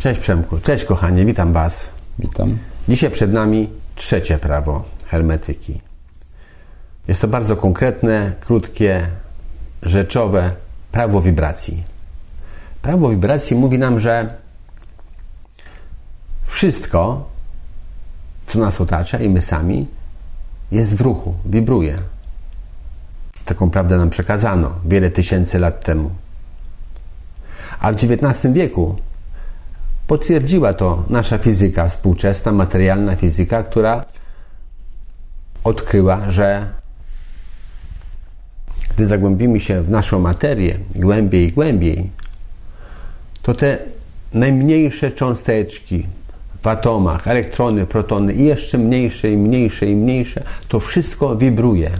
Cześć Przemku, cześć kochanie, witam Was. Witam. Dzisiaj przed nami trzecie prawo hermetyki. Jest to bardzo konkretne, krótkie, rzeczowe prawo wibracji. Prawo wibracji mówi nam, że wszystko, co nas otacza i my sami, jest w ruchu, wibruje. Taką prawdę nam przekazano wiele tysięcy lat temu. A w XIX wieku potwierdziła to nasza fizyka współczesna, materialna fizyka, która odkryła, że gdy zagłębimy się w naszą materię głębiej i głębiej, to te najmniejsze cząsteczki w atomach, elektrony, protony i jeszcze mniejsze i mniejsze i mniejsze, to wszystko wibruje.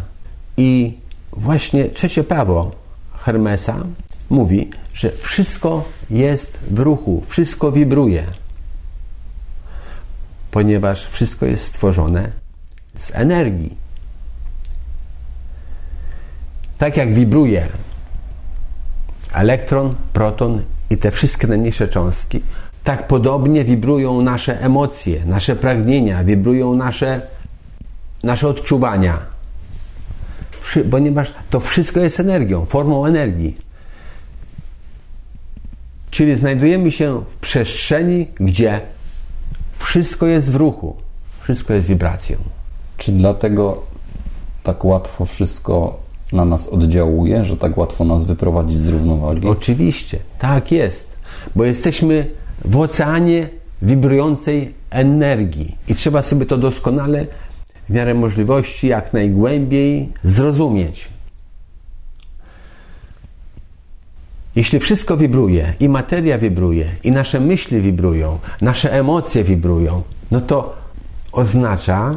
I właśnie trzecie prawo Hermesa mówi, że wszystko jest w ruchu, wszystko wibruje, ponieważ wszystko jest stworzone z energii. Tak jak wibruje elektron, proton i te wszystkie najmniejsze cząstki, tak podobnie wibrują nasze emocje, nasze pragnienia, wibrują nasze, nasze odczuwania. Ponieważ to wszystko jest energią, formą energii. Czyli znajdujemy się w przestrzeni, gdzie wszystko jest w ruchu, wszystko jest wibracją. Czy dlatego tak łatwo wszystko na nas oddziałuje, że tak łatwo nas wyprowadzić z równowagi? Oczywiście, tak jest, bo jesteśmy w oceanie wibrującej energii i trzeba sobie to doskonale w miarę możliwości jak najgłębiej zrozumieć. Jeśli wszystko wibruje i materia wibruje, i nasze myśli wibrują, nasze emocje wibrują, no to oznacza,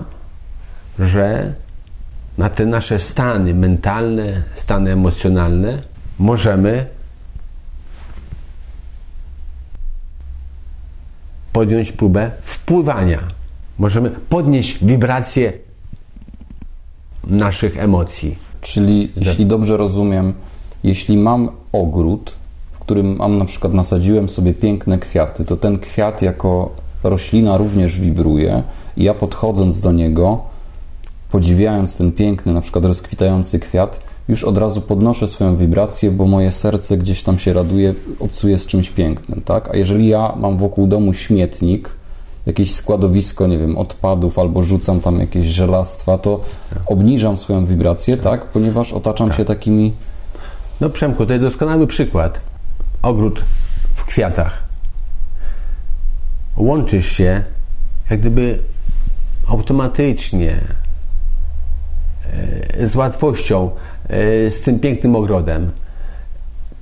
że na te nasze stany mentalne, stany emocjonalne możemy podjąć próbę wpływania. Możemy podnieść wibracje naszych emocji. Czyli, jeśli dobrze rozumiem, jeśli mam ogród, w którym mam na przykład nasadziłem sobie piękne kwiaty, to ten kwiat jako roślina również wibruje i ja podchodząc do niego, podziwiając ten piękny, na przykład rozkwitający kwiat, już od razu podnoszę swoją wibrację, bo moje serce gdzieś tam się raduje, obcuje z czymś pięknym, tak? A jeżeli ja mam wokół domu śmietnik, jakieś składowisko, nie wiem, odpadów albo rzucam tam jakieś żelastwa, to obniżam swoją wibrację, tak? Ponieważ otaczam tak. się takimi no Przemku, to jest doskonały przykład. Ogród w kwiatach. Łączysz się jak gdyby automatycznie, e, z łatwością e, z tym pięknym ogrodem.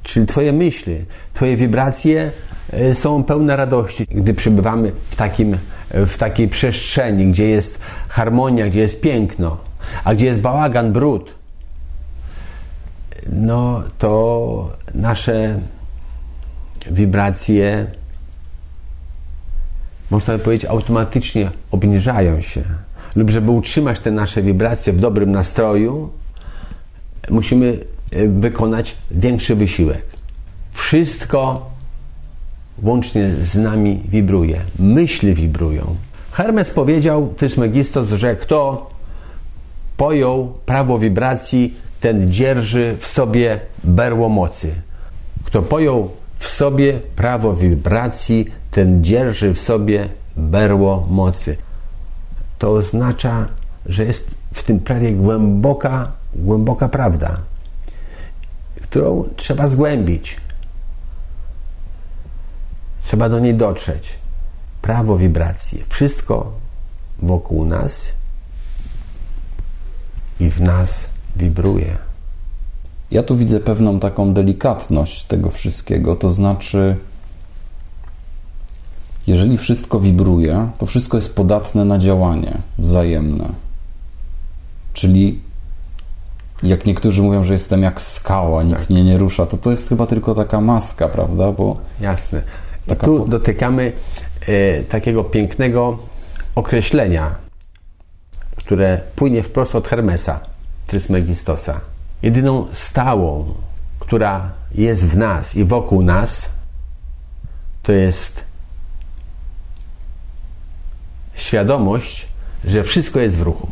Czyli Twoje myśli, Twoje wibracje e, są pełne radości, gdy przebywamy w, takim, w takiej przestrzeni, gdzie jest harmonia, gdzie jest piękno, a gdzie jest bałagan, brud no to nasze wibracje, można by powiedzieć, automatycznie obniżają się. Lub żeby utrzymać te nasze wibracje w dobrym nastroju, musimy e, wykonać większy wysiłek. Wszystko łącznie z nami wibruje. Myśli wibrują. Hermes powiedział, Trysmegistos, że kto pojął prawo wibracji, ten dzierży w sobie berło mocy. Kto pojął w sobie prawo wibracji, ten dzierży w sobie berło mocy. To oznacza, że jest w tym prawie głęboka, głęboka prawda, którą trzeba zgłębić. Trzeba do niej dotrzeć. Prawo wibracji. Wszystko wokół nas i w nas wibruje. Ja tu widzę pewną taką delikatność tego wszystkiego, to znaczy, jeżeli wszystko wibruje, to wszystko jest podatne na działanie wzajemne. Czyli jak niektórzy mówią, że jestem jak skała, nic tak. mnie nie rusza, to to jest chyba tylko taka maska, prawda? Bo Jasne. I tu dotykamy e, takiego pięknego określenia, które płynie wprost od Hermesa. Trysmegistosa. Jedyną stałą, która jest w nas i wokół nas, to jest świadomość, że wszystko jest w ruchu.